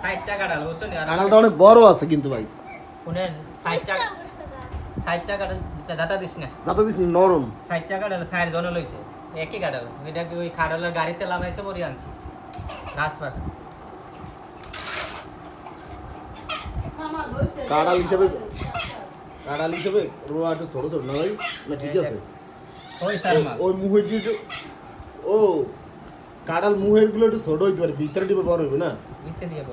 ষাটটা কাটাল বুঝছ নি? আর কাঁঠালটা অনেক বড় আছে কিন্তু ভাই। শুনেন ষাটটা ষাটটা কাটাল দাতা দিস না। দাঁতা দিস নরম। ষাটটা কাটাল ষাট জন লইছে। একই কাটাল এটা কি ওই কাটালের গাড়িতে লামাইছে পরে আনছি। রাজপাট কাঁঠাল হিসেবে কাঁঠাল হিসেবে রোয়া একটু ছোট ছোট না ভাই? না ঠিক আছে? ওই সারমা ওই মুহের কাঁঠাল মুহেরগুলো একটু ছোট হইতে পারে ভিতরে টিপে বড় হইবে না? দিতে দিয়ে আমি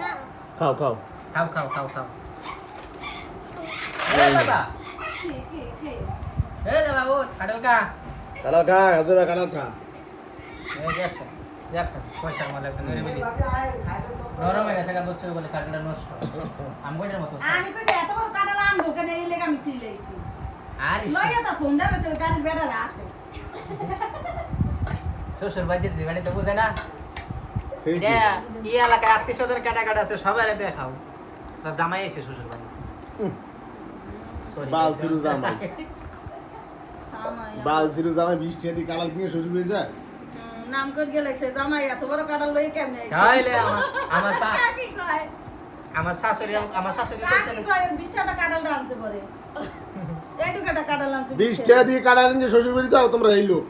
না। খাও খাও। খাও খাও খাও খাও। আমি কইছি এত বড় কাটাল আনব কেন এই লেগে আমি সিলাইছি? তো সে শ্বশুর বাড়ি দিচ্ছি বাড়িতে বুঝে না? এটা এই এলাকায় আত্মীয় স্বজন আছে সবাই দেখাও। জামাই এসে শ্বশুর বাড়ি জামাই। জামাই। টাকা দিয়ে কাঁঠাল কিনে শ্বশুর বাড়ি যায়? হুম, নাম করে গেলাইছে জামাই এত বড় কাটাল লই কেমনে আমার আমার শাশুড়ি আমার শাশুড়ি কাটালটা আনছে পরে। এইটুকু একটা কাটাল আনছে বিশ টাকা দিয়ে কাঁঠাল যে শ্বশুর বাড়ি যাও তোমরা এই লোক।